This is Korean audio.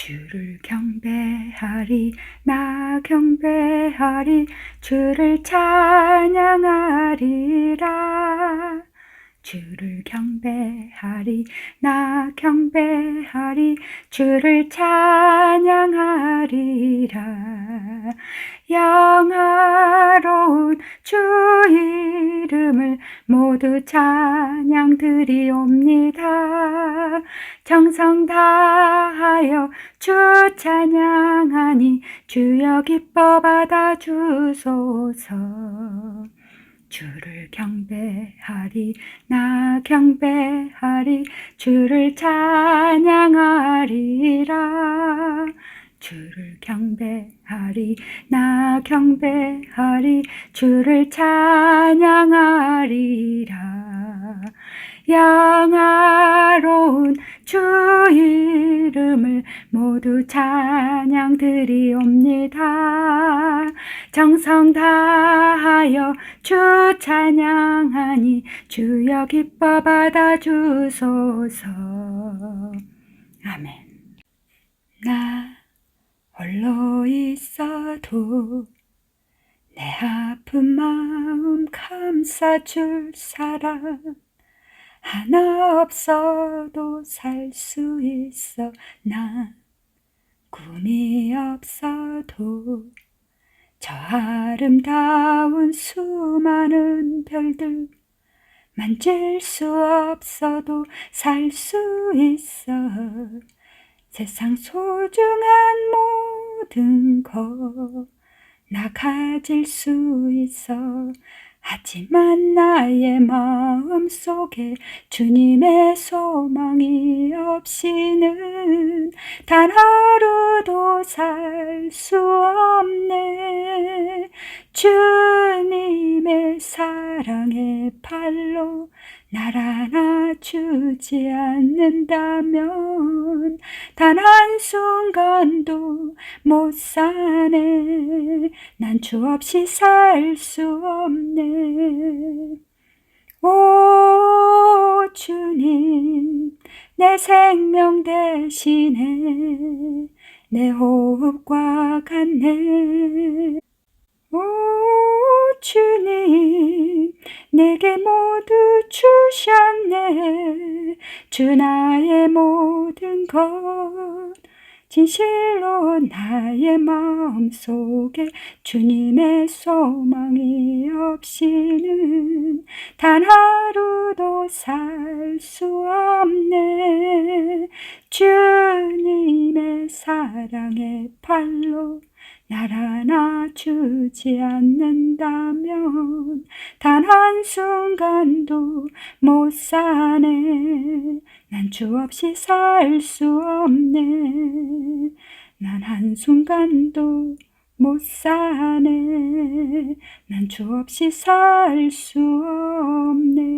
주를 경배하리 나 경배하리 주를 찬양하리라. 주를 경배하리 나 경배하리 주를 찬양하리라. 영화로운 주 이름을 모두 찬양 드리옵니다. 정성 다하여 주 찬양하니 주여 기뻐 받아 주소서. 주를 경배하리 나 경배하리 주를 찬양하리라 주를 경배하리 나 경배하리 주를 찬양하리라. 영화로운 주 이름을 모두 찬양 드리옵니다. 정성 다하여 주 찬양하니 주여 기뻐 받아 주소서. 아멘. 나 홀로 있어도 내 아픈 마음 감싸줄 사람 하나 없어도 살 수 있어. 나 꿈이 없어도 저 아름다운 수많은 별들 만질 수 없어도 살 수 있어. 세상 소중한 모 든거나 가질 수 있어 하지만 나의 마음 속에 주님의 소망이 없이는 단 하루도 살 수 없네. 주님의 사랑의 팔로 날 안아주지 않는다면 단 한순간도 못 사네. 난 주 없이 살 수 없네. 오 주님 내 생명 대신에 내 호흡과 같네 오 주 나의 모든 것 진실로 나의 마음 속에 주님의 소망이 없이는 단 하루도 살 수 없네. 주님의 사랑의 팔로 날 안아주지 않는다면 단 한순간도 못 사네. 난 주 없이 살 수 없네. 난 한순간도 못 사네. 난 주 없이 살 수 없네.